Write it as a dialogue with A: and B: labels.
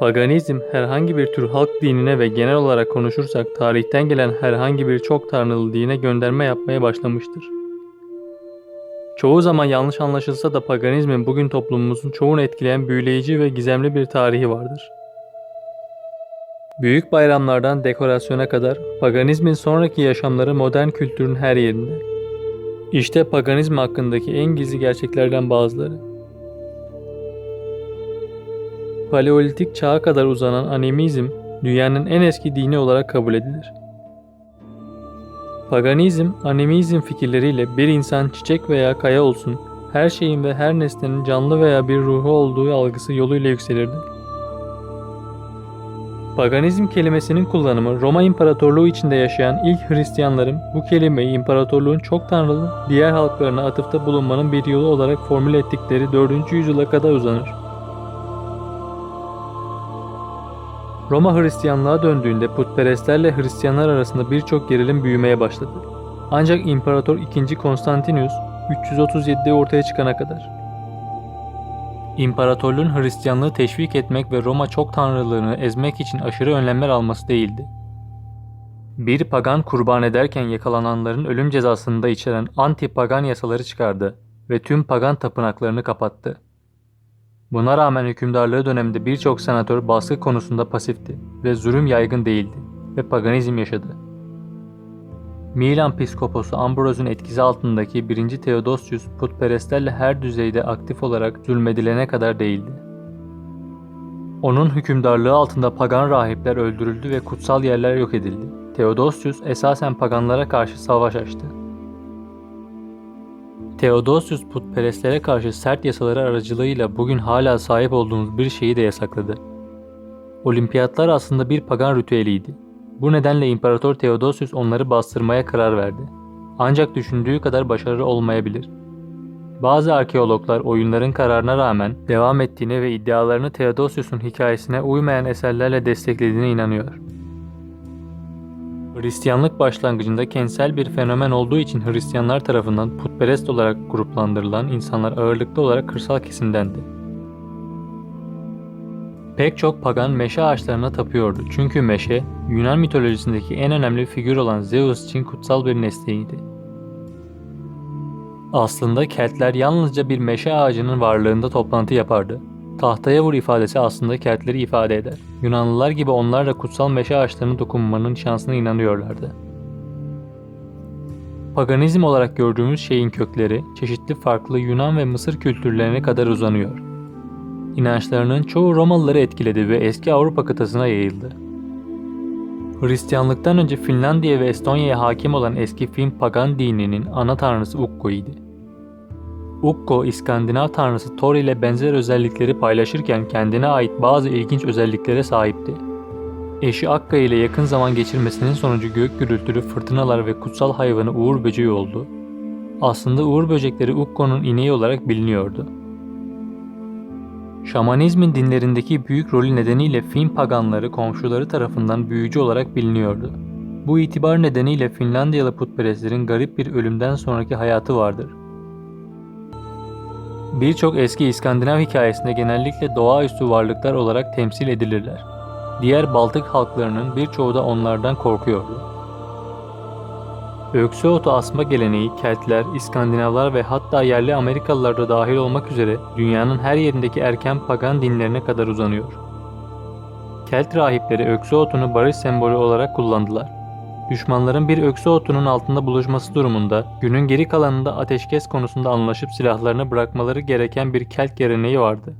A: Paganizm herhangi bir tür halk dinine ve genel olarak konuşursak tarihten gelen herhangi bir çok tanrılı dine gönderme yapmaya başlamıştır. Çoğu zaman yanlış anlaşılsa da paganizmin bugün toplumumuzun çoğunu etkileyen büyüleyici ve gizemli bir tarihi vardır. Büyük bayramlardan dekorasyona kadar paganizmin sonraki yaşamları modern kültürün her yerinde. İşte paganizm hakkındaki en gizli gerçeklerden bazıları. Paleolitik çağa kadar uzanan animizm dünyanın en eski dini olarak kabul edilir. Paganizm, animizm fikirleriyle bir insan çiçek veya kaya olsun, her şeyin ve her nesnenin canlı veya bir ruhu olduğu algısı yoluyla yükselirdi. Paganizm kelimesinin kullanımı Roma İmparatorluğu içinde yaşayan ilk Hristiyanların bu kelimeyi imparatorluğun çok tanrılı diğer halklarına atıfta bulunmanın bir yolu olarak formüle ettikleri 4. yüzyıla kadar uzanır. Roma Hristiyanlığa döndüğünde putperestlerle Hristiyanlar arasında birçok gerilim büyümeye başladı. Ancak İmparator II. Konstantinus 337'de ortaya çıkana kadar. İmparatorluğun Hristiyanlığı teşvik etmek ve Roma çok tanrılığını ezmek için aşırı önlemler alması değildi. Bir pagan kurban ederken yakalananların ölüm cezasını da içeren anti-pagan yasaları çıkardı ve tüm pagan tapınaklarını kapattı. Buna rağmen hükümdarlığı döneminde birçok senatör baskı konusunda pasifti ve zulüm yaygın değildi ve paganizm yaşadı. Milan piskoposu Ambros'un etkisi altındaki 1. Theodosius putperestlerle her düzeyde aktif olarak zulmedilene kadar değildi. Onun hükümdarlığı altında pagan rahipler öldürüldü ve kutsal yerler yok edildi. Theodosius esasen paganlara karşı savaş açtı. Theodosius putperestlere karşı sert yasaları aracılığıyla bugün hala sahip olduğumuz bir şeyi de yasakladı. Olimpiyatlar aslında bir pagan ritüeliydi. Bu nedenle İmparator Theodosius onları bastırmaya karar verdi. Ancak düşündüğü kadar başarılı olmayabilir. Bazı arkeologlar oyunların kararına rağmen devam ettiğine ve iddialarını Theodosius'un hikayesine uymayan eserlerle desteklediğine inanıyor. Hristiyanlık başlangıcında kentsel bir fenomen olduğu için Hristiyanlar tarafından putperest olarak gruplandırılan insanlar ağırlıklı olarak kırsal kesimdendi. Pek çok pagan meşe ağaçlarına tapıyordu çünkü meşe, Yunan mitolojisindeki en önemli figür olan Zeus için kutsal bir nesneydi. Aslında Keltler yalnızca bir meşe ağacının varlığında toplantı yapardı. Tahtaya vur ifadesi aslında Keltleri ifade eder. Yunanlılar gibi onlar da kutsal meşe ağaçlarına dokunmanın şansına inanıyorlardı. Paganizm olarak gördüğümüz şeyin kökleri çeşitli farklı Yunan ve Mısır kültürlerine kadar uzanıyor. İnançlarının çoğu Romalıları etkiledi ve eski Avrupa kıtasına yayıldı. Hristiyanlıktan önce Finlandiya ve Estonya'ya hakim olan eski Fin pagan dininin ana tanrısı Ukko idi. Ukko, İskandinav tanrısı Thor ile benzer özellikleri paylaşırken kendine ait bazı ilginç özelliklere sahipti. Eşi Akka ile yakın zaman geçirmesinin sonucu gök gürültülü fırtınalar ve kutsal hayvanı Uğur böceği oldu. Aslında Uğur böcekleri Ukko'nun ineği olarak biliniyordu. Şamanizmin dinlerindeki büyük rolü nedeniyle Fin paganları komşuları tarafından büyücü olarak biliniyordu. Bu itibar nedeniyle Finlandiyalı putperestlerin garip bir ölümden sonraki hayatı vardır. Birçok eski İskandinav hikayesinde genellikle doğaüstü varlıklar olarak temsil edilirler. Diğer Baltık halklarının birçoğu da onlardan korkuyordu. Öksü otu asma geleneği Keltler, İskandinavlar ve hatta yerli Amerikalılar da dahil olmak üzere dünyanın her yerindeki erken pagan dinlerine kadar uzanıyor. Kelt rahipleri öksü otunu barış sembolü olarak kullandılar. Düşmanların bir öksü otunun altında buluşması durumunda günün geri kalanında ateşkes konusunda anlaşıp silahlarını bırakmaları gereken bir Kelt geleneği vardı.